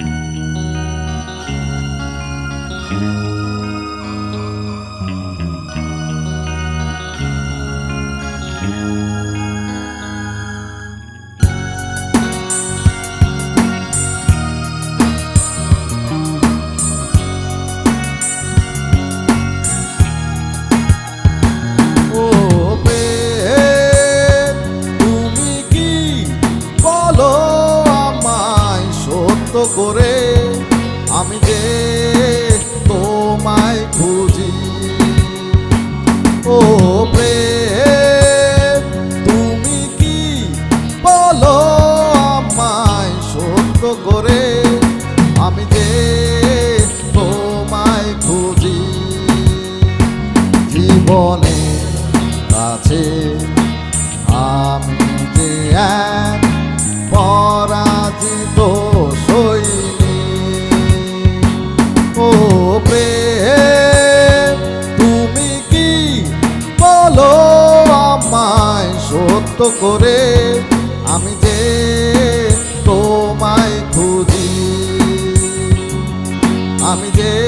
ও করে আমি যে তোমায় খুঁজি। করে আমি যে তোমায় খুঁজি। আমি যে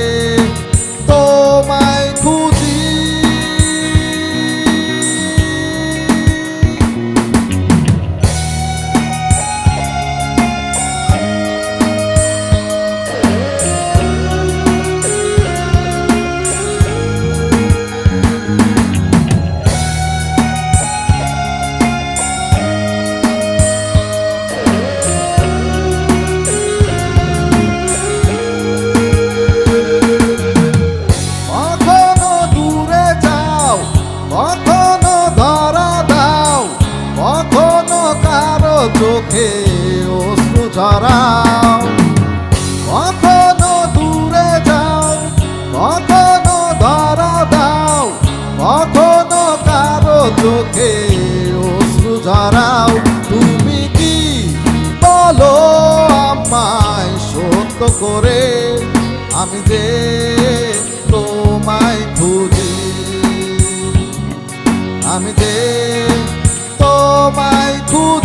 চোখে অশ্রু ঝরাও। কখনো দূরে যাও, কখনো ধরা দাও, কখনো কারও চোখে অশ্রু ঝরাও। তুমি কি বলো আমায় সত্য করে? আমি যে তোমায় খুঁজি। আমি যে তোমায় খুঁজি।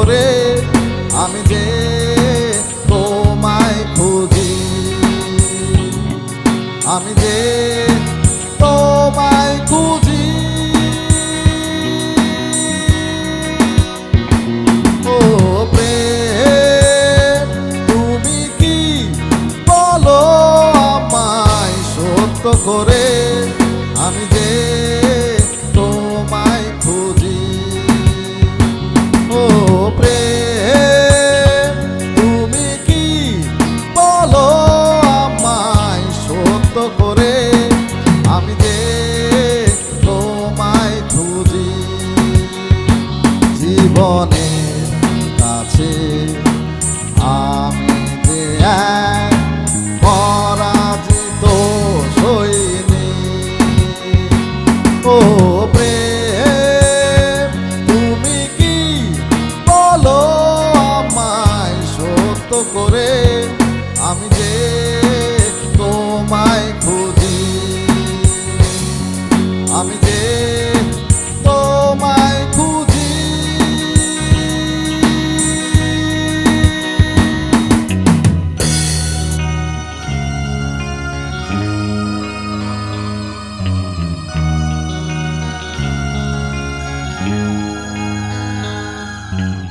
করে আমি যে তোমায় খুঁজি। আমি যে তোমায় খুঁজি। ও প্রেম তুমি কি বলো আমায় সত্য করে? জীবনের কাছে Mm-hmm.